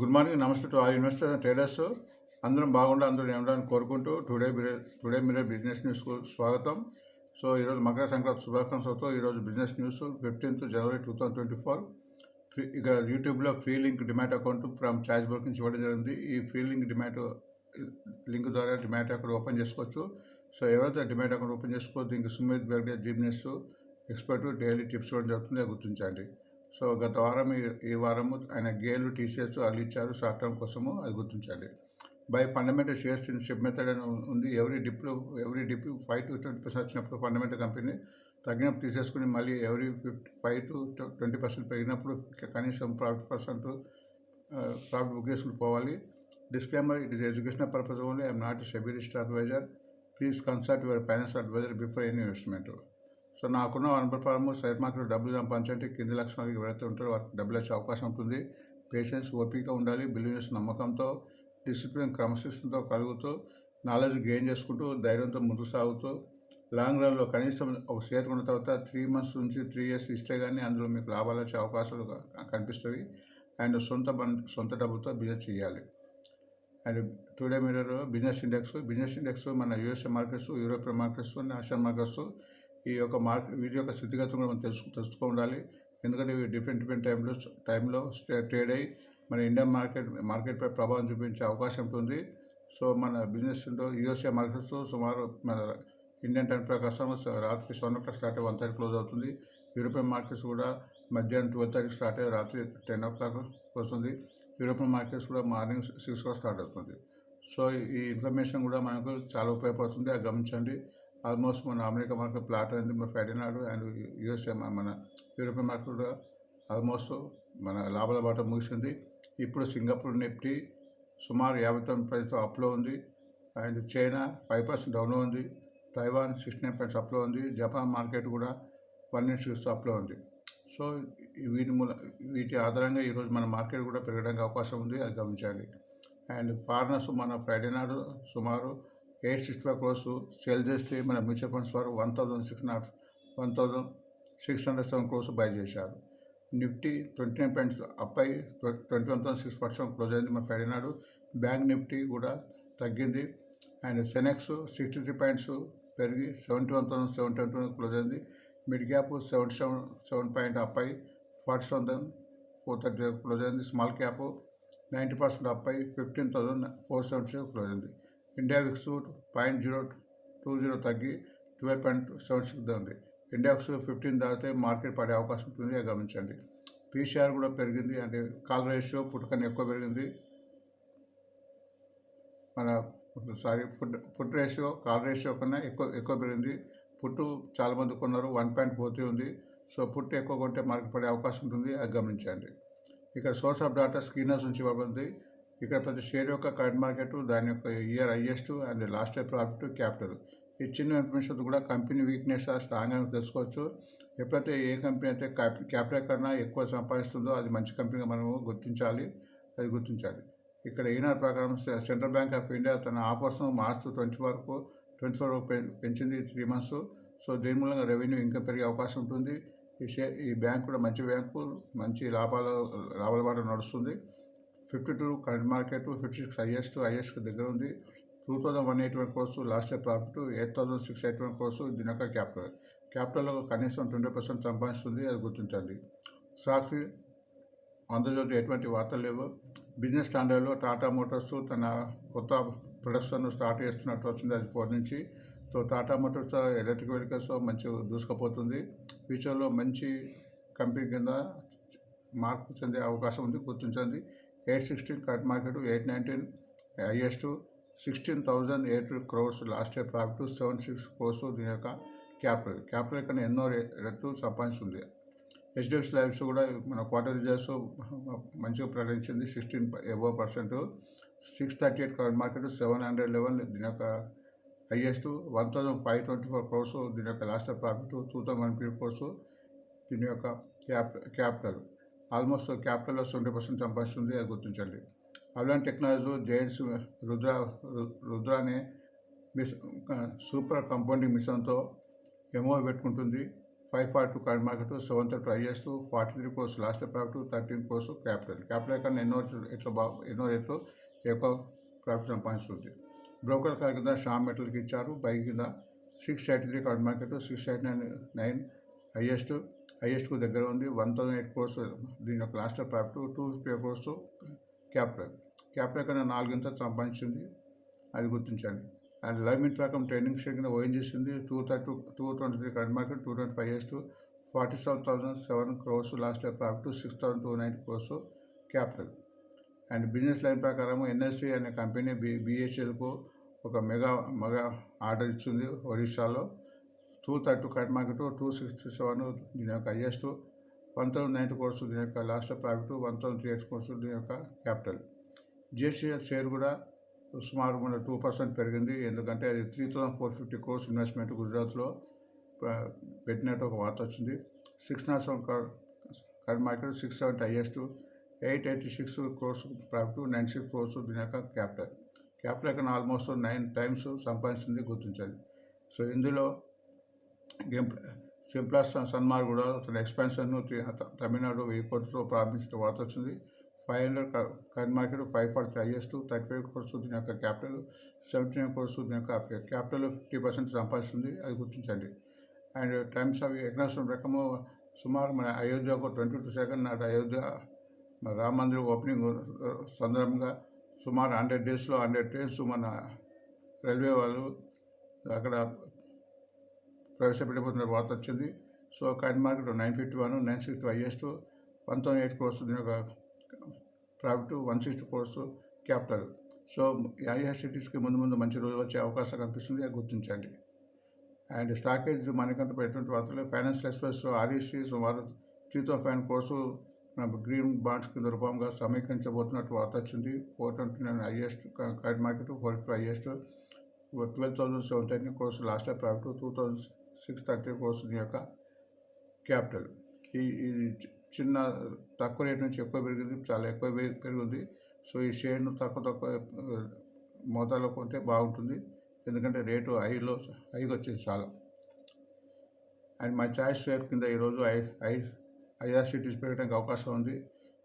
Good morning నమస్తే to all investors and traders. అందరం బాగుండాలి అందరూ ఉండడానికి కోరుకుంటూ టుడే టుడే మీరే బిజినెస్ న్యూస్కు స్వాగతం. సో ఈరోజు మకర సంక్రాంతి శుభాకాంక్షలతో ఈరోజు business news fifteenth January two thousand twenty four. Free ఇక యూట్యూబ్లో free link demat account from charge book నుంచి ఇవ్వడం జరిగింది. ఈ ఫ్రీ లింక్ డిమాట్ లింక్ ద్వారా డిమాట్ అకౌంట్ ఓపెన్ చేసుకోవచ్చు. సో ఎవరైతే డిమాట్ అకౌంట్ ఓపెన్ చేసుకోవచ్చు దీనికి Sumit Berde Zee Business expert daily tips ఇవ్వడం జరుగుతుంది గుర్తించండి. సో గత వారం ఈ- వారము ఆయన గేలు టీసీఎస్ వాళ్ళు ఇచ్చారు షార్ట్ టర్మ్ కోసము అది గుర్తించండి buy fundamental shares in ship method అని ఉంది. Every డిప్లో every dip five to twenty percent వచ్చినప్పుడు ఫండమెంటల్ కంపెనీ తగ్గినప్పుడు తీసేసుకుని మళ్ళీ every fifty five to twenty percent పెరిగినప్పుడు కనీసం ప్రాఫిట్ పర్సెంట్ ప్రాఫిట్ బుక్ చేసుకుని పోవాలి. Disclaimer it is educational purpose only. I'm not SEBI register advisor. Please consult your finance advisor before any investment. So నాకున్న అనుభవ share market డబ్బులు సంపాదించంటే కింది లక్షణాలు ఎవరైతే ఉంటారో వారికి డబ్బులు వచ్చే అవకాశం ఉంటుంది. పేషెన్స్ ఓపిక ఉండాలి బిలీనెస్ నమ్మకంతో డిసిప్లిన్ క్రమశిక్షణతో కలుగుతూ నాలెడ్జ్ గెయిన్ చేసుకుంటూ ధైర్యంతో ముందుకు సాగుతూ లాంగ్ రన్లో కనీసం ఒక షేర్ ఉన్న తర్వాత త్రీ మంత్స్ నుంచి త్రీ ఇయర్స్ ఇస్తే కానీ అందులో మీకు లాభాలు వచ్చే అవకాశాలు కనిపిస్తాయి అండ్ సొంత బన్ సొంత డబ్బులతో బిజినెస్ చేయాలి. And today mirror business index business index మన USA markets European markets national markets ఈ యొక్క మార్కెట్ వీటి యొక్క స్థితిగతులు మనం తెలుసు తెలుసుకో ఉండాలి. ఎందుకంటే ఇవి డిఫరెంట్ డిఫరెంట్ టైంలో టైంలో ట్రేడ్ అయ్యి మన ఇండియన్ మార్కెట్ మార్కెట్పై ప్రభావం చూపించే అవకాశం ఉంటుంది. సో మన బిజినెస్ యూఎస్ఏ మార్కెట్స్ సుమారు మన ఇండియన్ టైం ప్రకారం రాత్రి సెవెన్ ఓ క్లాక్ స్టార్ట్ అయ్యి వన్ థర్టీ క్లోజ్ అవుతుంది. యూరోపియన్ మార్కెట్స్ కూడా మధ్యాహ్నం ట్వెల్వ్ థర్టీ స్టార్ట్ అయ్యి రాత్రి టెన్ ఓ క్లాక్ వస్తుంది. యూరోపియన్ మార్కెట్స్ కూడా మార్నింగ్ సిక్స్ ఓ స్టార్ట్ అవుతుంది. సో ఈ ఇన్ఫర్మేషన్ కూడా మనకు చాలా ఉపయోగపడుతుంది. అది గమనించండి. ఆల్మోస్ట్ మన అమెరికా మార్కెట్ ప్లాట్ అయింది. మన ఫ్రైడే నాడు అండ్ యూఎస్ఏ మన యూరోపియన్ మార్కెట్ కూడా ఆల్మోస్ట్ మన లాభాల బాట ముగిసింది. ఇప్పుడు సింగపూర్ నిఫ్టీ సుమారు యాభై తొమ్మిది పైసలు అప్లో ఉంది. అండ్ చైనా ఫైవ్ పర్సెంట్ డౌన్లో ఉంది. తైవాన్ సిక్స్టీ నైన్ పాయింట్స్ అప్లో ఉంది. జపాన్ మార్కెట్ కూడా వన్ ఇన్ సిక్స్ అప్లో ఉంది. సో వీటి మూల వీటి ఆధారంగా ఈరోజు మన మార్కెట్ కూడా పెరగడానికి అవకాశం ఉంది. అది గమనించండి. అండ్ ఫారినర్స్ మన ఫ్రైడే నాడు సుమారు eight sixty five crores sale చేస్తే మన మ్యూచువల్ ఫండ్స్ వారు one thousand six not one thousand six hundred seven crores buy చేశారు. Nifty twenty nine points up అయి twenty one thousand six percent close అయింది మన ఫ్రైడే నాడు. బ్యాంక్ నిఫ్టీ కూడా తగ్గింది. And Sensex sixty three points పెరిగి seventy one thousand seventy one thousand close అయింది. Mid gap seventy seven seven point up అయి forty seven thousand four thirty close అయింది. Small cap ninety percent up అయి fifteen thousand four seventy close అయింది. India VIX point zero two zero తగ్గి twelve point seven six ఉంది. India VIX fifteen దాటితే market పడే అవకాశం ఉంటుంది. అది గమనించండి. పీసీఆర్ కూడా పెరిగింది. అంటే కాల్ రేషియో పుట్టుకని ఎక్కువ పెరిగింది. మన sorry put put ratio call ratio కన్నా ఎక్కువ ఎక్కువ పెరిగింది. పుట్టు చాలామంది కొన్నారు. వన్ పాయింట్ ఫోర్ ఉంది. సో పుట్టు ఎక్కువ కొంటే మార్కెట్ పడే అవకాశం ఉంటుంది. అది గమనించండి. ఇక్కడ సోర్స్ ఆఫ్ డాటా స్కీనర్స్ నుంచి ఇవ్వబడింది. ఇక్కడ ప్రతి షేర్ యొక్క కరెంట్ మార్కెట్ దాని యొక్క year highest and last year profit capital. ఈ చిన్న ఇన్ఫర్మేషన్ కూడా కంపెనీ వీక్నెస్ స్ట్రాంగ్ అని తెలుసుకోవచ్చు. ఎప్పుడైతే ఏ కంపెనీ అయితే క్యాపిటల్ కన్నా ఎక్కువ సంపాదిస్తుందో అది మంచి కంపెనీగా మనము గుర్తించాలి అది గుర్తించాలి. ఇక్కడ ఈనాడు ప్రకారం సెంట్రల్ బ్యాంక్ ఆఫ్ ఇండియా తన ఆఫర్స్ను మార్చ్ ట్వంటీ వరకు ట్వంటీ ఫోర్ పెంచింది త్రీ మంత్స్. సో దీని మూలంగా రెవెన్యూ ఇంకా పెరిగే అవకాశం ఉంటుంది. ఈ షే ఈ బ్యాంక్ కూడా మంచి బ్యాంకు మంచి లాభాల లాభాల బాట నడుస్తుంది. Fifty two current market fifty six highest highest దగ్గర ఉంది. Two thousand one eighty one crores last year profit eight thousand six eighty one crores దీని యొక్క క్యాపిటల్ క్యాపిటల్లో కనీసం ట్వంటీ పర్సెంట్ సంపాదిస్తుంది అది గుర్తించండి. సాక్షి ఆంధ్రజ్యోతి ఎటువంటి వార్తలు లేవు. బిజినెస్ స్టాండర్డ్లో టాటా మోటార్స్ తన కొత్త ప్రొడక్షన్ స్టార్ట్ చేస్తున్నట్టు వచ్చింది అది ఫోర్ నుంచి. So Tata Motors electric vehicles మంచి దూసుకుపోతుంది. ఫ్యూచర్లో మంచి కంపెనీ కింద మార్పు చెందే అవకాశం ఉంది గుర్తించండి. Eight sixteen cut market eight nineteen highest sixteen thousand eight crores last year profit seven six crores దీని యొక్క క్యాపిటల్. క్యాపిటల్ కన్నా ఎన్నో రె- రెట్లు సంపాదిస్తుంది. హెచ్డిఎఫ్సి లైఫ్స్ కూడా మన క్వార్టర్ రిజర్వ్స్ మంచిగా ప్రకటించింది sixteen above percent. Six thirty eight current market seven hundred eleven దీని యొక్క highest one thousand five twenty four crores దీని యొక్క last profit two thousand one fifty crores దీని యొక్క క్యాప్ క్యాపిటల్. ఆల్మోస్ట్ క్యాపిటల్లో ట్వంటీ పర్సెంట్ సంపాదిస్తుంది అది గుర్తించండి. అవలాన్ టెక్నాలజీ జైంట్స్ రుద్ర రు- రుద్ర అనే మిస్ సూపర్ కంపౌండింగ్ మిషన్తో ఎంఓ పెట్టుకుంటుంది. Five forty two current market seven thirty highest forty three crores last profit thirteen crores capital. Capital కన్నా ఎన్నో ఎట్లా బా ఎన్నో రేట్లు ఎక్కువ ప్రాఫిట్ సంపాదిస్తుంది. బ్రోకర్ కార్ కింద షామ్ మెటల్కి ఇచ్చారు. బైక్ కింద six thirty three current market six thirty nine nine highest హైయెస్ట్కు దగ్గర ఉంది వన్ థౌసండ్ ఎయిట్ క్రోర్స్ దీని యొక్క last profit two fifty crores capital. Capital కన్నా నాలుగింత సంపాదించింది అది గుర్తించండి. అండ్ లైవ్ మిన్ ప్రకారం ట్రైనింగ్ షేర్ కింద ఓఎన్ చేసింది two thirty two twenty three current market two twenty five years forty seven thousand seven crores last year profit six thousand two nine crores capital. And business line ప్రకారం NSC అనే company B బిహెచ్ఎల్కు ఒక mega mega order ఇచ్చింది ఒడిశాలో two thirty current market two sixty seven దీని యొక్క highest one thousand ninety crores దీని యొక్క last profit one thousand three eight crores దీని యొక్క క్యాపిటల్ జేసీఎల్ షేర్ కూడా సుమారు మన టూ పర్సెంట్ పెరిగింది. ఎందుకంటే అది three thousand four fifty crores investment గుజరాత్లో పెట్టినట్టు ఒక వార్త వచ్చింది. Six not seven current market six seventy highest eight eighty six crores profit nine six crores దీని యొక్క క్యాపిటల్ క్యాపిటల్ కన్నా ఆల్మోస్ట్ నైన్ టైమ్స్ సంపాదించింది గుర్తించాలి. సో ఇందులో గేమ్ సింప్లాస్ సన్మార్ కూడా తన ఎక్స్పెన్షన్ను తమిళనాడు వెయ్యి కోట్లతో ప్రారంభించిన వార్త వచ్చింది. Five hundred current market five forty highest thirty five crores దీని యొక్క క్యాపిటల్ సెవెంటీ నైన్ కోర్స్ దీని యొక్క క్యాపిటల్ ఫిఫ్టీ పర్సెంట్ సంపాదిస్తుంది. అది గుర్తించండి. అండ్ టైమ్స్ ఆఫ్ ఎకనామిక్స్ ప్రకారము సుమారు మన అయోధ్యకు ట్వంటీ టూ సెకండ్ నాటి అయోధ్య మన రామ మందిర్ ఓపెనింగ్ సందర్భంగా సుమారు హండ్రెడ్ డేస్లో హండ్రెడ్ ట్రైన్స్ మన రైల్వే వాళ్ళు అక్కడ ప్రవేశపెట్టబోతున్న వార్త వచ్చింది. So coin market nine fifty one nine sixty highest one thousand eight crores దీని యొక్క profit one sixty crores capital. So ఐఆర్సిటీస్కి ముందు ముందు మంచి రోజులు వచ్చే అవకాశం కనిపిస్తుంది అది గుర్తించండి. అండ్ స్టాకేజ్ మనకంత పెట్టినటువంటి వార్తలు ఫైనాన్షియల్ ఎక్స్ప్రెస్లో ఆర్ఈసీ సుమారు three thousand five crores green bonds కింద రూపంగా సమీకరించబోతున్నట్టు వార్త వచ్చింది. Four twenty nine highest card market four two highest twelve thousand seven thirty crores last profit two thousand six thirty crores యొక్క క్యాపిటల్. ఈ ఇది చిన్న తక్కువ రేట్ నుంచి ఎక్కువ పెరిగింది చాలా ఎక్కువ పెరిగింది. సో ఈ షేర్ను తక్కువ తక్కువ మోతాదులో కొంటే బాగుంటుంది. ఎందుకంటే రేటు హైలో హైగా వచ్చింది చాలా. అండ్ మై చాయిస్ షేర్ కింద ఈరోజు ఐ ఐ ఐఆర్సిటీస్ పెరగడానికి అవకాశం ఉంది.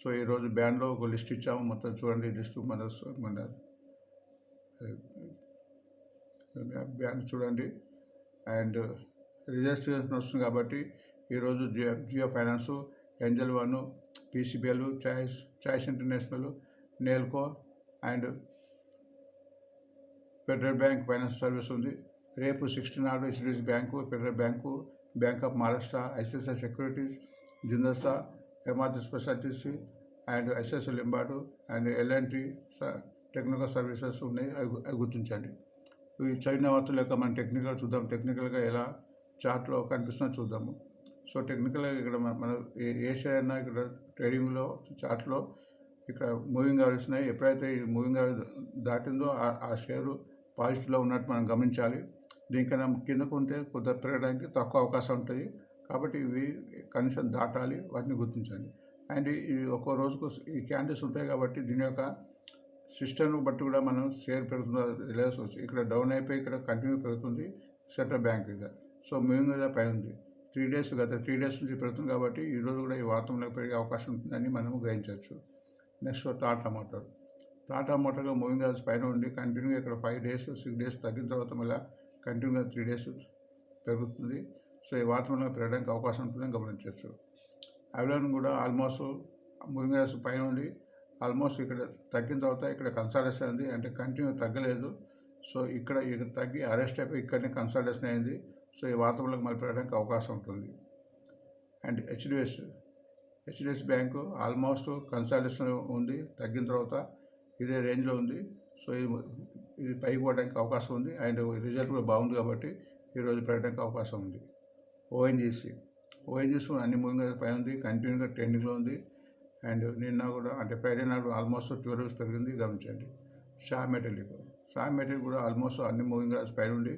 సో ఈరోజు బ్యాండ్లో ఒక లిస్ట్ ఇచ్చాము. మొత్తం చూడండి లిస్ట్ మన మన బ్యాండ్ చూడండి. అండ్ రిజిస్ట్రేషన్ వస్తుంది కాబట్టి ఈరోజు Jio Jio finance Angel One PCBL choice choice international Nelco and federal bank finance service ఉంది. రేపు సిక్స్టీన్ నాడు HDFC bank federal bank bank of Maharashtra ICICI securities జిందస్తా ఎమార్తి స్పెషాలిటీస్ అండ్ ఐసిఐసిఐ లింబాడు and L&T technical services ఉన్నాయి. అవి గుర్తించండి. ఈ China వార్తలు యొక్క మనం టెక్నికల్ చూద్దాం. టెక్నికల్గా ఎలా చార్ట్లో కనిపిస్తుందో చూద్దాము. సో టెక్నికల్గా ఇక్కడ మన ఏ- ఏ షేర్ అయినా ఇక్కడ ట్రేడింగ్లో చార్ట్లో ఇక్కడ మూవింగ్ అవర్స్ ఉన్నాయి. ఎప్పుడైతే ఈ మూవింగ్ అవర్ దాటిందో ఆ- షేరు పాజిటివ్లో ఉన్నట్టు మనం గమనించాలి. దీనికన్నా కిందకు ఉంటే కొద్దిగా పెరగడానికి తక్కువ అవకాశం ఉంటుంది. కాబట్టి ఇవి కనీసం దాటాలి వాటిని గుర్తించాలి. అండ్ ఈ ఒక్కో రోజుకు ఈ క్యాండిల్స్ ఉంటాయి కాబట్టి దీని యొక్క సిస్టమ్ను బట్టి కూడా మనం షేర్ పెరుగుతుందో తెలియాల్సి ఇక్కడ డౌన్ అయిపోయి ఇక్కడ కంటిన్యూ పెరుగుతుంది సెంట్రల్ బ్యాంక్ మీద సో మూవింగ్ మీద పై ఉంది త్రీ డేస్ గత త్రీ డేస్ నుంచి పెడుతుంది కాబట్టి ఈరోజు కూడా ఈ వాతంలో పెరిగే అవకాశం ఉంటుందని మనము గ్రహించవచ్చు. నెక్స్ట్ టాటా మోటార్ టాటా మోటార్గా మూవింగ్ అవర్స్ పైన ఉండి కంటిన్యూగా ఇక్కడ ఫైవ్ డేస్ సిక్స్ డేస్ తగ్గిన తర్వాత మళ్ళీ కంటిన్యూగా త్రీ డేస్ పెరుగుతుంది. సో ఈ వాతావరణంలో పెరగడానికి అవకాశం ఉంటుందని గమనించవచ్చు. అవలాన్ కూడా ఆల్మోస్ట్ మూవింగ్ అవర్స్ పైన ఉండి ఆల్మోస్ట్ ఇక్కడ తగ్గిన తర్వాత ఇక్కడ కన్సల్టేషన్ అయింది. అంటే కంటిన్యూ తగ్గలేదు. సో ఇక్కడ ఇక్కడ తగ్గి అరెస్ట్ అయిపోయి ఇక్కడనే కన్సల్టేషన్ అయింది. సో ఈ వార్తలకు మళ్ళీ పెరగడానికి అవకాశం ఉంటుంది. And HDS HDS bank almost consultation ఉంది తగ్గిన తర్వాత ఇదే రేంజ్లో ఉంది. సో ఇది ఇది పైకి పోవడానికి అవకాశం ఉంది. అండ్ రిజల్ట్ కూడా బాగుంది కాబట్టి ఈరోజు పెరగడానికి అవకాశం ఉంది. ఓఎన్జీసీ ఓఎన్జీసీ అన్ని మూలంగా పై ఉంది కంటిన్యూగా ట్రెండింగ్లో ఉంది. అండ్ నిన్న కూడా అంటే ఫ్రైడే నాడు ఆల్మోస్ట్ ట్వెల్వ్ రూపీస్ పెరిగింది గమనించండి. షా మెటీరియల్ షా మెటల్ కూడా ఆల్మోస్ట్ అన్ని మూవింగ్ పై ఉండి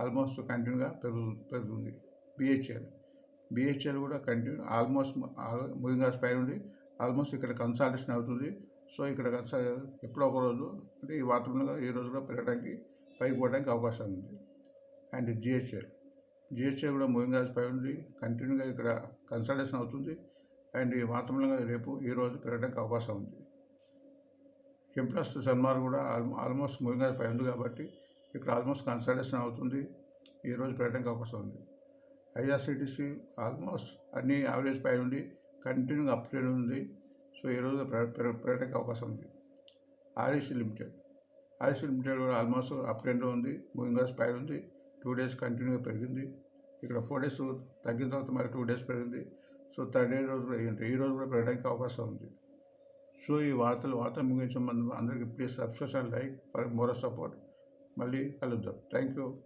ఆల్మోస్ట్ కంటిన్యూగా పెరుగు పెరుగుతుంది. బిహెచ్ఎల్ బిహెచ్ఎల్ కూడా కంటిన్యూ ఆల్మోస్ట్ ముగింగా పై ఉండి ఆల్మోస్ట్ ఇక్కడ కన్సల్టేషన్ అవుతుంది. సో ఇక్కడ కన్సల్ ఎప్పుడో ఒక రోజు అంటే ఈ వాతావరణంలో ఈ రోజు కూడా పెరగడానికి పైకి పోవడానికి అవకాశం ఉంది. అండ్ జిహెచ్ఎల్ జిహెచ్ఎల్ కూడా మూవింగ్ పై ఉంది కంటిన్యూగా ఇక్కడ కన్సల్టేషన్ అవుతుంది. అండ్ ఈ వాతావరణంగా రేపు ఈ రోజు పెరగడానికి అవకాశం ఉంది. ఎంప్లస్ సన్మార్ కూడా ఆల్మోస్ట్ మూవింగ్ పై ఉంది కాబట్టి ఇక్కడ ఆల్మోస్ట్ కన్సల్టేషన్ అవుతుంది. ఈ రోజు అవకాశం ఉంది. ఐఆర్సిటీసీ ఆల్మోస్ట్ అన్ని యావరేజ్ పై ఉండి కంటిన్యూగా అప్ ఉంది. సో ఈరోజు పెర- పెరగడానికి అవకాశం ఉంది. REC limited. ఆర్ఈసీ లిమిటెడ్ కూడా ఆల్మోస్ట్ అప్ ఉంది. మూవింగ్ అవర్స్ పైన ఉంది. టూ డేస్ కంటిన్యూగా పెరిగింది. ఇక్కడ ఫోర్ డేస్ తగ్గిన తర్వాత మరి టూ డేస్ పెరిగింది. సో థర్డ్ డే రోజు ఏంటి? ఈ రోజు కూడా పెరగడానికి అవకాశం ఉంది. సో ఈ వార్తలు వార్త ముగించే అందరికీ please subscription like for more support. మళ్ళీ కలుద్దాం. Thank you